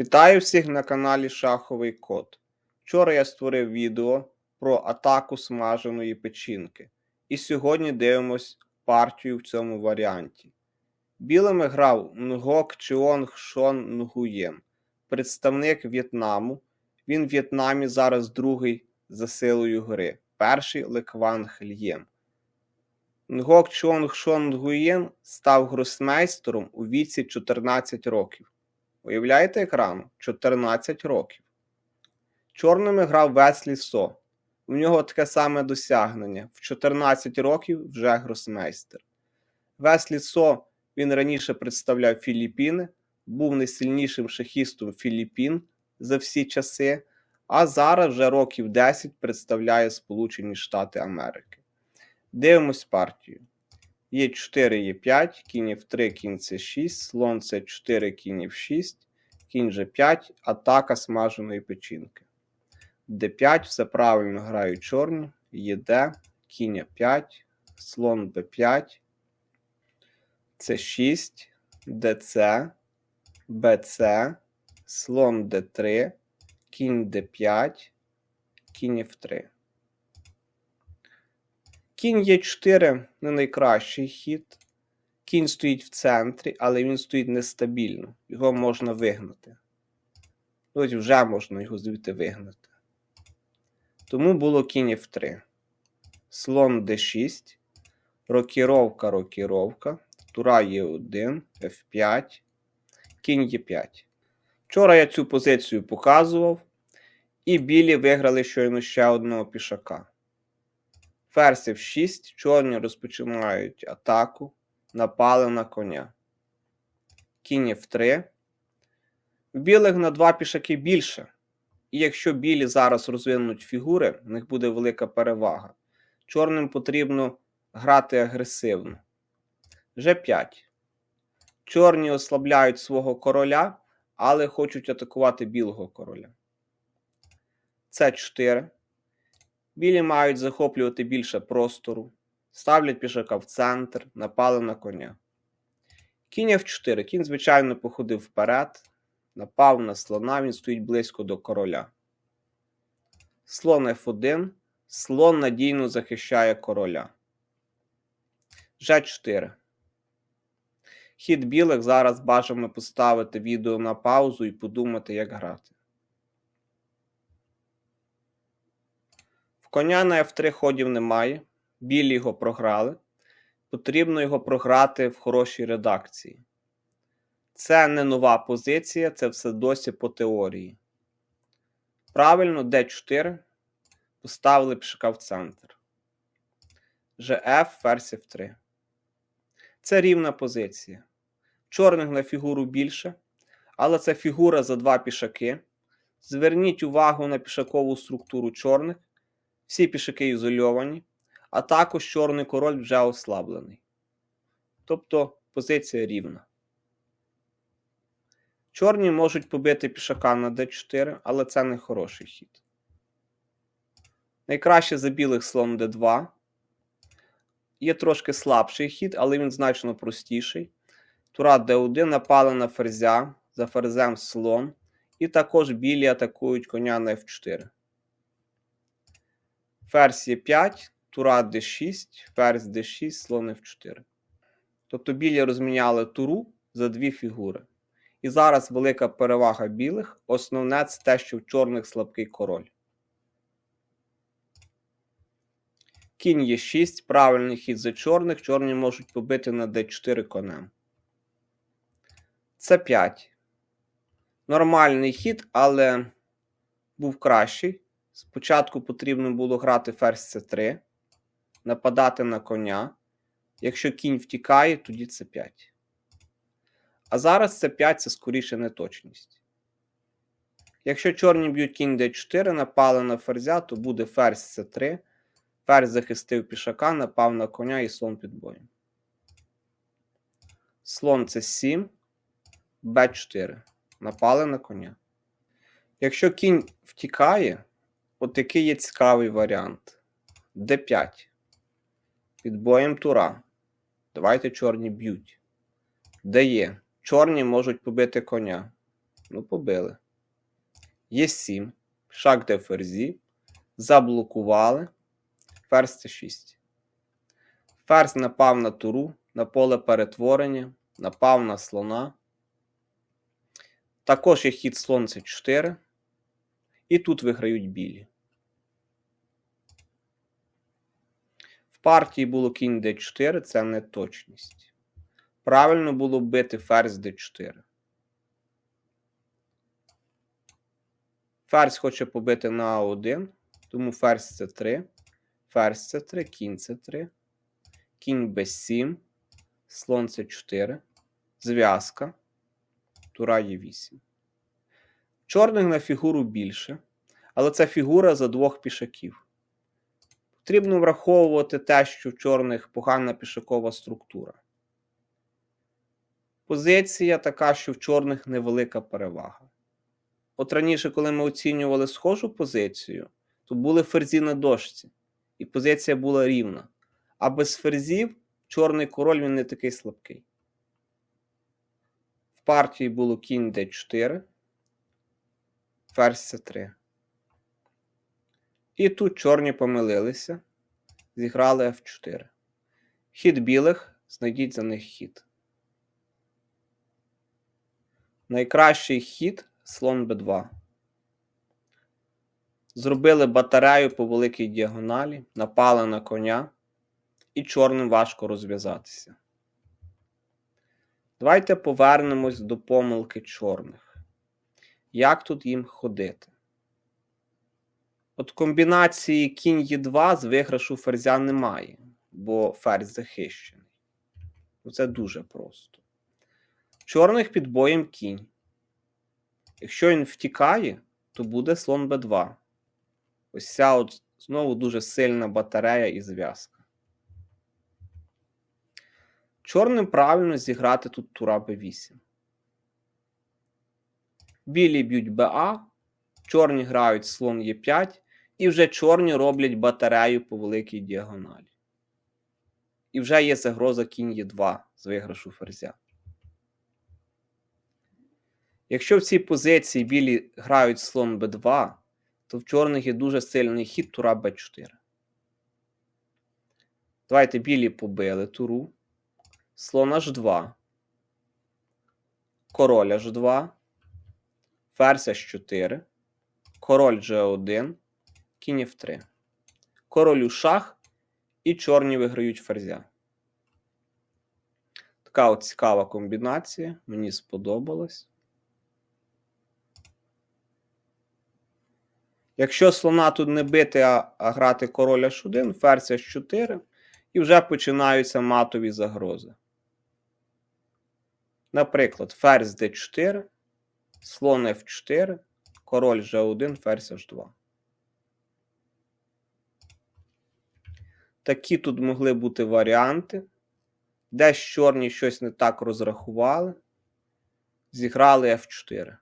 Вітаю всіх на каналі Шаховий Код. Вчора я створив відео про атаку смаженої печінки. І сьогодні дивимось партію в цьому варіанті. Білими грав Нгок Чіонг Шон Нгуєн, представник В'єтнаму. Він в В'єтнамі зараз другий за силою гри, перший Лекван Хельєм. Нгок Чонг Шон Нгуєн став гросмейстером у віці 14 років. Уявляєте екран? 14 років. Чорними грав Веслі Со. У нього таке саме досягнення. В 14 років вже гросмейстер. Веслі Со він раніше представляв Філіппіни, був найсильнішим шахістом Філіппін за всі часи, а зараз вже років 10 представляє Сполучені Штати Америки. Дивимось партію. Є 4 Е5, кінь F3, кінь С6, слон С4, кінь F6, кінь G5, атака смаженої печінки. Д5, все правильно грають чорні, ЄД, кінь А5, слон Б5, С6, ДЦ, БЦ, слон Д3, кінь Д5, кінь F3. Кінь Е4 не найкращий хід. Кінь стоїть в центрі, але він стоїть нестабільно. Його можна вигнати. Ось вже можна його звідти вигнати. Тому було кінь F3. Слон D6. Рокіровка, рокіровка. Тура Е1, F5, кінь Е5. Вчора я цю позицію показував, і білі виграли щойно ще одного пішака. Ферзь F6, чорні розпочинають атаку, напали на коня. Кінь F3. В білих на два пішаки більше. І якщо білі зараз розвинуть фігури, в них буде велика перевага. Чорним потрібно грати агресивно. G5. Чорні ослабляють свого короля, але хочуть атакувати білого короля. С4. Білі мають захоплювати більше простору, ставлять пішака в центр, напали на коня. Кінь F4. Кінь, звичайно, походив вперед, напав на слона, він стоїть близько до короля. Слон F1. Слон надійно захищає короля. G4. Хід білих зараз бажано поставити відео на паузу і подумати, як грати. Коня на F3 ходів немає. Білі його програли. Потрібно його програти в хорошій редакції. Це не нова позиція, це все досі по теорії. Правильно, D4 поставили пішака в центр. GF, ферзь F3. Це рівна позиція. Чорних на фігуру більше, але це фігура за два пішаки. Зверніть увагу на пішакову структуру чорних. Всі пішаки ізольовані, а також чорний король вже ослаблений. Тобто позиція рівна. Чорні можуть побити пішака на d4, але це не хороший хід. Найкраще за білих слон d2. Є трошки слабший хід, але він значно простіший. Тура d1 напали на ферзя, за ферзем слон. І також білі атакують коня на f4. Ферзь Е5, тура d6, ферзь d6, слон f4. Тобто білі розміняли туру за дві фігури. І зараз велика перевага білих. Основне це те, що в чорних слабкий король. Кінь є 6, правильний хід за чорних. Чорні можуть побити на d4 конем. Це 5. Нормальний хід, але був кращий. Спочатку потрібно було грати ферзь c3, нападати на коня. Якщо кінь втікає, тоді це 5. А зараз це 5 це скоріше неточність. Якщо чорні б'ють кінь d4, напали на ферзя, то буде ферзь c3. Ферзь захистив пішака, напав на коня і слон під боєм. Слон c7, b4. Напали на коня. Якщо кінь втікає, от який є цікавий варіант. d5. Під боєм тура. Давайте чорні б'ють. Де є? Чорні можуть побити коня. Ну, побили. Є 7. Шах де ферзі. Заблокували. Ферзь С6. Ферзь напав на туру, на поле перетворення, напав на слона. Також є хід слон С4. І тут виграють білі. Партії було кінь d4, це неточність. Правильно було бити ферзь d4. Ферзь хоче побити на А1, тому ферзь С3, ферзь С3, кінь С3, кінь Б7, слон С4, зв'язка, тура Е8. Чорних на фігуру більше, але це фігура за двох пішаків. Потрібно враховувати те, що в чорних погана пішакова структура. Позиція така, що в чорних невелика перевага. От раніше, коли ми оцінювали схожу позицію, то були ферзі на дошці, і позиція була рівна. А без ферзів чорний король він не такий слабкий. В партії було кінь d4, ферзь c3. І тут чорні помилилися, зіграли f4. Хід білих, знайдіть за них хід. Найкращий хід слон b2. Зробили батарею по великій діагоналі, напали на коня, і чорним важко розв'язатися. Давайте повернемось до помилки чорних. Як тут їм ходити? От комбінації кінь Е2 з виграшу ферзя немає, бо ферзь захищений. Це дуже просто. Чорних під боєм кінь. Якщо він втікає, то буде слон Б2. Ось ця от знову дуже сильна батарея і зв'язка. Чорним правильно зіграти тут тура Б8. Білі б'ють БА, чорні грають слон Е5, і вже чорні роблять батарею по великій діагоналі. І вже є загроза кінь Е2 з виграшу ферзя. Якщо в цій позиції білі грають слон Б2, то в чорних є дуже сильний хід тура Б4. Давайте білі побили туру. Слон H2. Король H2. Ферзь H4. Король G1. Кінь F3. Король у шах. І чорні виграють ферзя. Така от цікава комбінація. Мені сподобалась. Якщо слона тут не бити, а, а грати король H1, ферзь H4, і вже починаються матові загрози. Наприклад, ферзь d4, слон f4, король g1, ферзь h2. Такі тут могли бути варіанти. Десь чорні щось не так розрахували. Зіграли f4.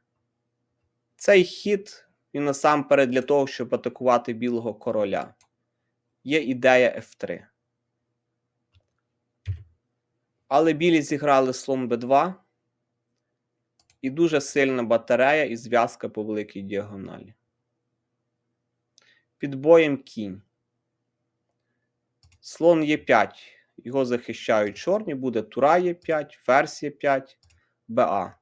Цей хід він насамперед для того, щоб атакувати білого короля. Є ідея F3. Але білі зіграли слон b2. І дуже сильна батарея і зв'язка по великій діагоналі. Під боєм кінь. Слон Е5. Його захищають чорні, буде тура Е5, ферзь Е5, БА.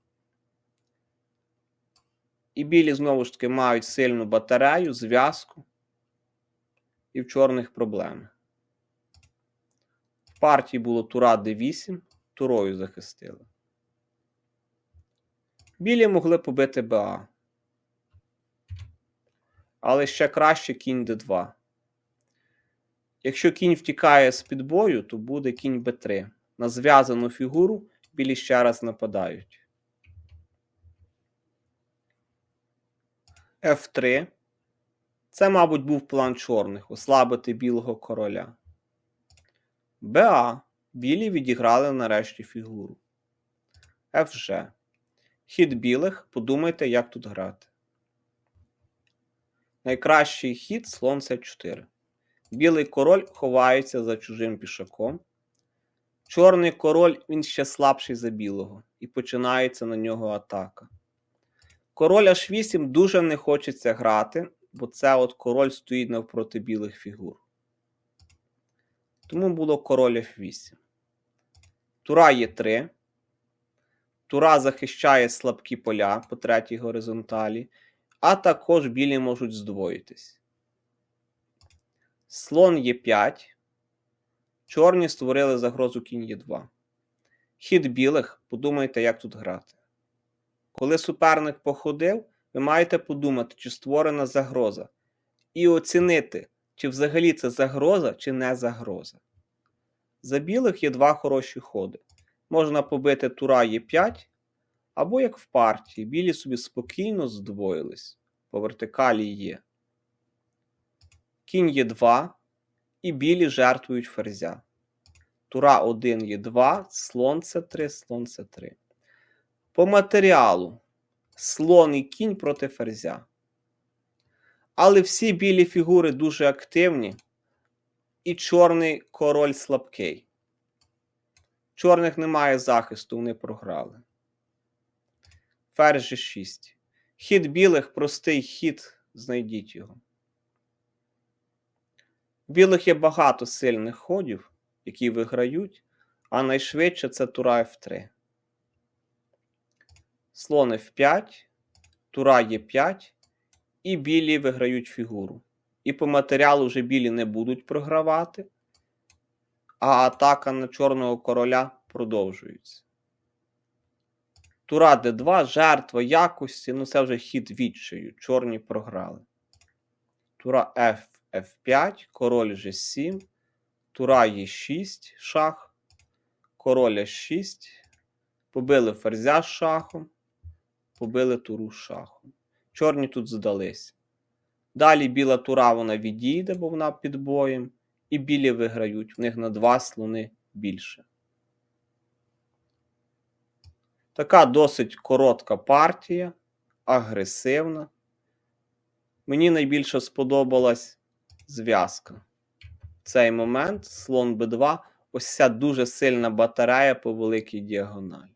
І білі знову ж таки мають сильну батарею, зв'язку. І в чорних проблеми. В партії було тура d8, турою захистили. Білі могли побити БА. Але ще краще кінь d2. Якщо кінь втікає з під бою, то буде кінь b3. На зв'язану фігуру білі ще раз нападають. F3. Це, мабуть, був план чорних ослабити білого короля. БА. Білі відіграли нарешті фігуру. FG. Хід білих. Подумайте, як тут грати. Найкращий хід слон С4. Білий король ховається за чужим пішаком. Чорний король він ще слабший за білого, і починається на нього атака. Король H8 дуже не хочеться грати, бо це от король стоїть навпроти білих фігур. Тому було король F8. Тура є 3. Тура захищає слабкі поля по третій горизонталі, а також білі можуть здвоїтись. Слон є 5. Чорні створили загрозу кінь є 2. Хід білих, подумайте, як тут грати. Коли суперник походив, ви маєте подумати, чи створена загроза, і оцінити, чи взагалі це загроза, чи не загроза. За білих є два хороші ходи. Можна побити тура Е5, або як в партії, білі собі спокійно здвоїлись. По вертикалі є. Кінь Е2, і білі жертвують ферзя. Тура 1 Е2, слон С3, слон С3. По матеріалу слон і кінь проти ферзя. Але всі білі фігури дуже активні, і чорний король слабкий. Чорних немає захисту, вони програли. Ферзь G6. Хід білих простий хід, знайдіть його. Білих є багато сильних ходів, які виграють, а найшвидше це тура F3. Слон F5, тура Е5, і білі виграють фігуру. І по матеріалу вже білі не будуть програвати, а атака на чорного короля продовжується. Тура Д2, жертва якості, ну це вже хід відчаю. Чорні програли. Тура F, F5, король G7, тура Е6, шах, король H6, побили ферзя з шахом, побили туру з шахом. Чорні тут здалися. Далі біла тура вона відійде, бо вона під боєм, і білі виграють. В них на два слони більше. Така досить коротка партія, агресивна. Мені найбільше сподобалась зв'язка. Цей момент, слон Б2, ось ця дуже сильна батарея по великій діагоналі.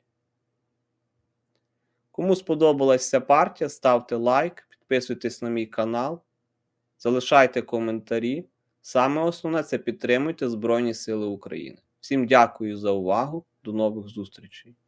Кому сподобалася ця партія, ставте лайк, підписуйтесь на мій канал, залишайте коментарі. Саме основне це підтримуйте Збройні Сили України. Всім дякую за увагу. До нових зустрічей!